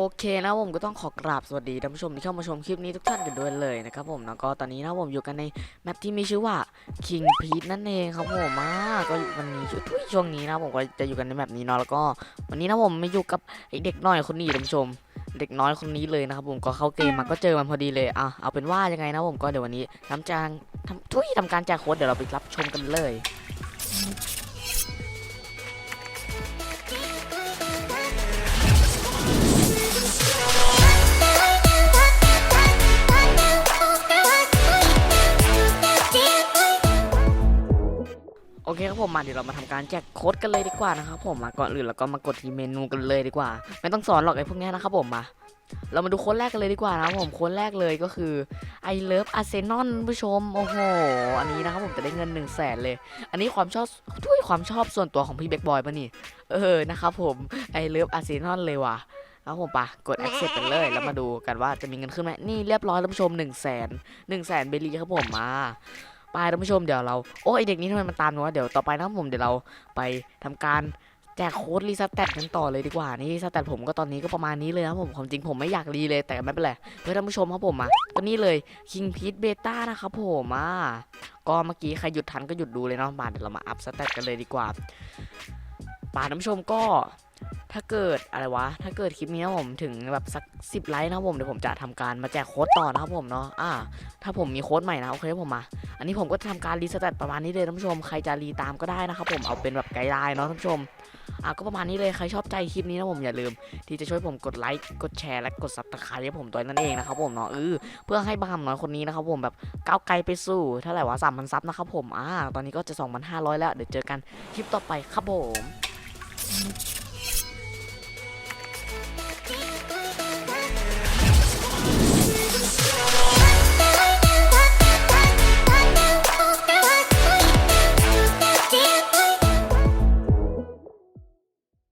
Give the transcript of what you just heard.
โอเคนะผมก็ต้องขอกราบสวัสดีท่านผู้ชมที่เข้ามาชมคลิปนี้ทุกท่านกันด้วยเลยนะครับผมแล้วก็ตอนนี้นะผมอยู่กันในแมปที่มีชื่อว่า King Pete นั่นเองครับผมมาก็วันนี้ช่วงช่วงนี้นะผมก็จะอยู่กันในแมปนี้เนาะแล้วก็ วันนี้นะผมมาอยู่กับเด็กน้อยคนนี้ท่านผู้ชม เด็กน้อยคนนี้เลยนะครับผมก็เข้าเกมมาก็เจอมันพอดีเลยอะเอาเป็นว่ายังไงนะผมก็เดี๋ยววันนี้ทำจางทำทุยทำการแจกโค้ดเดี๋ยวเราไปรับชมกันเลย โอเคครับผมมาเดี๋ยวเรามาทำการแจกโค้ดกันเลยดีกว่านะครับผมมาก่อนอื่นเราก็มากดที่เมนูกันเลยดีกว่า ไม่ต้องสอนหรอกไอ้พวกนี้นะครับผมมาเรามาดูโค้ดแรกกันเลยดีกว่านะครับผมโค้ดแรกเลยก็คือ I love Arsenal ผู้ชมโอ้โหอันนี้นะครับผมจะได้เงิน1นึ่งแสนเลย อันนี้ความชอบทุยความชอบส่วนตัวของพี่เบคบอยป่ะนี่เออนะครับผม I love Arsenal เลยว่ะครับผมปะกด accept กันเลยแล้วมาดูกันว่าจะมีเงินขึ้นไหมนี่เรียบร้อยท่านผู้ชม1นึ่งแสนหนึ่งแสนเบลีครับผมมา ไปท่านผู้ชมเดี๋ยวเราโอ้ยไอเด็กนี้ทำไมมันตามหนูวะเดี๋ยวต่อไปนะผมเดี๋ยวเราไปทำการแจกโค้ดรีสแตทกันต่อเลยดีกว่านี่สแตทผมก็ตอนนี้ก็ประมาณนี้เลยนะครับผมความจริงผมไม่อยากรีเลยแต่ไม่เป็นไรเพื่อท่านผู้ชมครับผมมาก็นี่เลย King Pete Beta นะครับผมอะก็เมื่อกี้ใครหยุดทันก็หยุดดูเลยเนาะมาเดี๋ยวเรามาอัพสแตทกันเลยดีกว่าป่าท่านผู้ชมก็ ถ้าเกิดอะไรวะ ถ้าเกิดคลิปนี้นะผมถึงแบบสักสิบไลค์นะครับผมเดี๋ยวผมจะทำการมาแจกโค้ดต่อนะครับผมเนาะ อ่า ถ้าผมมีโค้ดใหม่นะโอเคผมมา อันนี้ผมก็จะทำการรีสแตทประมาณนี้เลยท่านผู้ชม ใครจะรีตามก็ได้นะครับผม เอาเป็นแบบไกด์ไลน์เนาะท่านผู้ชม อะก็ประมาณนี้เลย ใครชอบใจคลิปนี้นะผมอย่าลืม ที่จะช่วยผมกดไลค์ กดแชร์และกดซับสไครต์ให้ผมตัวนั่นเองนะครับผมเนาะเออเพื่อให้บางน้อยคนนี้นะครับผมแบบก้าวไกลไปสู่เท่าไหร่วะสามพันซับนะครับผม อ่า ตอนนี้ก็จะ 2,500 แล้ว เดี๋ยวเจอกันคลิปต่อไปครับผม